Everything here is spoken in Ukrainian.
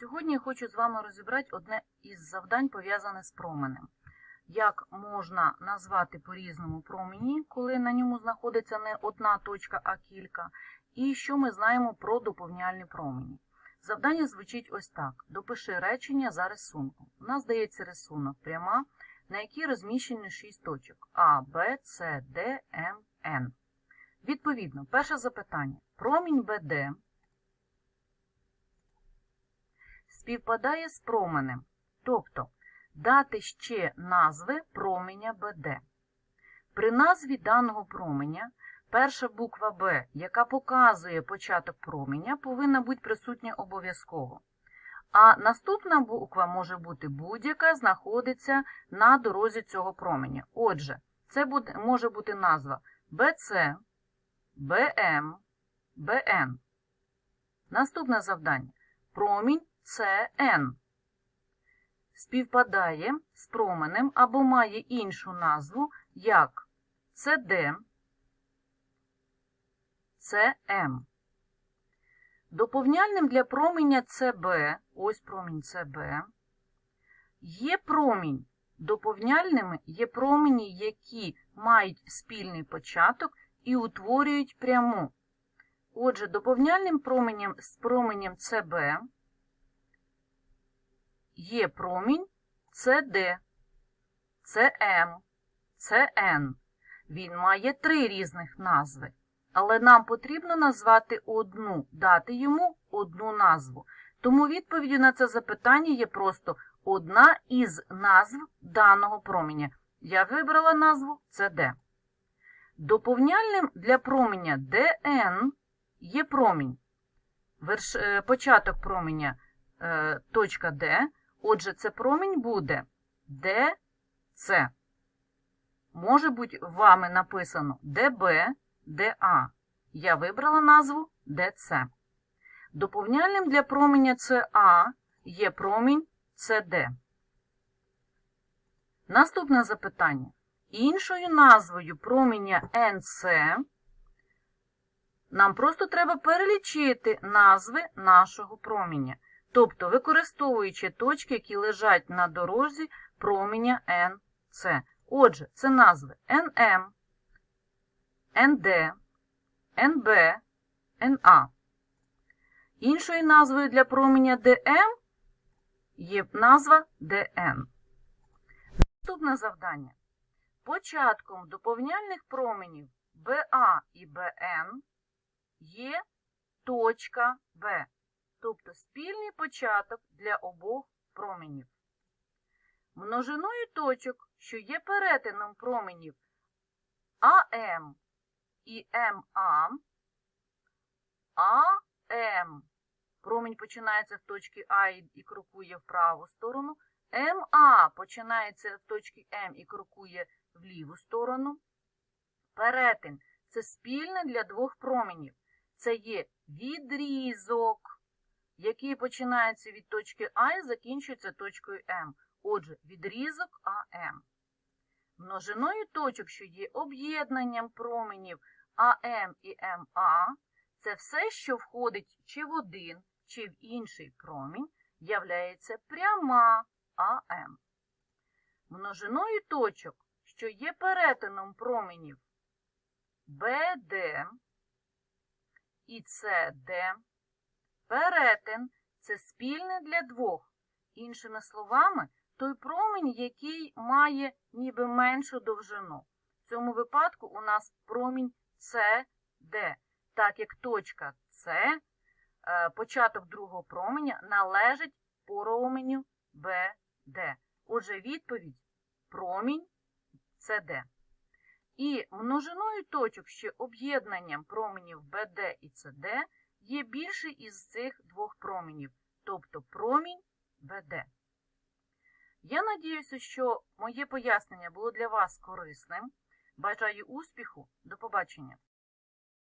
Сьогодні я хочу з вами розібрати одне із завдань, пов'язане з променем. Як можна назвати по-різному промені, коли на ньому знаходиться не одна точка, а кілька, і що ми знаємо про доповняльні промені. Завдання звучить ось так: допиши речення за рисунком. У нас дається рисунок пряма, на якій розміщені 6 точок А, Б, С, Д, М, Н. Відповідно, перше запитання. Промінь БД співпадає з променем, тобто дати ще назви променя БД. При назві даного променя перша буква Б, яка показує початок променя, повинна бути присутня обов'язково. А наступна буква може бути будь-яка, знаходиться на дорозі цього променя. Отже, це буде, може бути назва БЦ, БМ, БН. Наступне завдання. Промінь СН співпадає з променем або має іншу назву як СД, СМ. Доповняльним для променя ЦБ, ось промінь ЦБ, є промінь. Доповняльними є промені, які мають спільний початок і утворюють пряму. Отже, доповняльним променем з променем ЦБ є промінь CD, CM, CN. Він має три різних назви, але нам потрібно назвати одну, дати йому одну назву. Тому відповіддю на це запитання є просто одна із назв даного променя. Я вибрала назву CD. Доповняльним для променя DN є промінь. Е, Початок променя е, точка D. Отже, це промінь буде DC. Може бути вами написано DB, DA. Я вибрала назву DC. Доповняльним для променя CA є промінь CD. Наступне запитання. Іншою назвою променя NC нам просто треба перелічити назви нашого променя. Тобто, використовуючи точки, які лежать на дорозі променя NC. Отже, це назви NM, ND, NB, NA. Іншою назвою для променя DM є назва DN. Наступне завдання. Початком доповняльних променів BA і BN є точка B тобто спільний початок для обох променів. Множиною точок, що є перетином променів АМ і МА, АМ промінь починається в точці А і крокує в праву сторону, МА починається в точці М і крокує в ліву сторону. Перетин це спільне для двох променів. Це є відрізок який починається від точки А і закінчується точкою М. Отже, відрізок АМ. Множиною точок, що є об'єднанням променів АМ і МА, це все, що входить чи в один, чи в інший промінь, являється пряма АМ. Множиною точок, що є перетином променів БД і СД, Перетин це спільне для двох. Іншими словами, той промінь, який має ніби меншу довжину. В цьому випадку у нас промінь CD, так як точка С, е, початок другого променя, належить променю BD. Отже, відповідь промінь CD. І множиною точок ще об'єднанням променів BD і CD є більший із цих двох променів, тобто промінь БД. Я надіюся, що моє пояснення було для вас корисним. Бажаю успіху. До побачення!